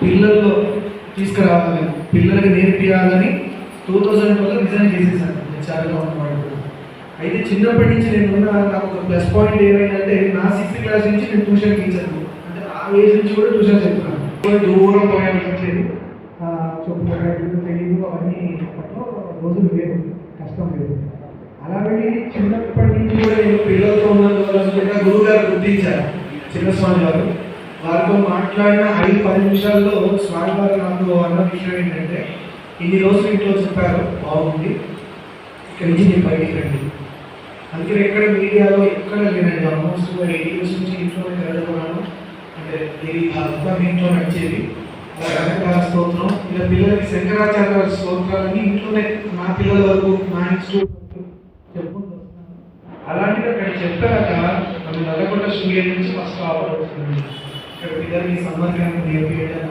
పిల్లల్లో తీసుకురావాలి పిల్లలకి నేర్పియాలని టూ థౌజండ్ ట్వెల్వ్ రిజైన్ చేసేసాను హెచ్ఆర్గా ఉన్నవాడు అయితే చిన్నప్పటి నుంచి నేను ఉన్న నాకు ఒక ప్లస్ పాయింట్ ఏమైందంటే నా సిక్స్త్ క్లాస్ నుంచి నేను ట్యూషన్ టీచర్ను అంటే ఆ ఏజ్ నుంచి కూడా ట్యూషన్ చెప్తున్నాను దూరం పోయాల్సి వచ్చేది చెప్పు తెలియదు అవన్నీ అప్పట్లో రోజులు లేవు కష్టం లేదు. అలాగే చిన్నప్పటి నుంచి కూడా నేను పిల్లలతో ఉన్నందువల్ల గురువు గారు గుర్తించారు చిన్నస్వామి గారు వారితో మాట్లాడిన ఐదు పది నిమిషాల్లో స్వామివారు నాకు అన్న విషయం ఏంటంటే ఇన్ని రోజులు ఇంట్లో చెప్పారు బాగుంది. ఇక్కడి నుంచి నేను బయటికి రండి. అందుకని ఎక్కడ మీడియాలో ఎక్కడ లేనండి ఆల్మోస్ట్ ఎయిట్ ఇయర్స్ నుంచి ఇంట్లోనే చదువుకున్నాను అంటే ఇది అంతా ఇంట్లో నడిచేది. అలా స్తోత్రం ఇలా పిల్లలకి శంకరాచార్య స్తోత్రాలని ఇంట్లోనే మా పిల్లల వరకు మా ఇన్స్టిట్యూట్ చెప్పుకుంటూ వస్తున్నాను. అలాంటిది అక్కడ చెప్పాక మన నల్లగొండ శృంగేరి నుంచి ఫస్ట్ ఆఫర్ వచ్చింది ఇక్కడ పిల్లలకి సంబంధం నేర్పించడం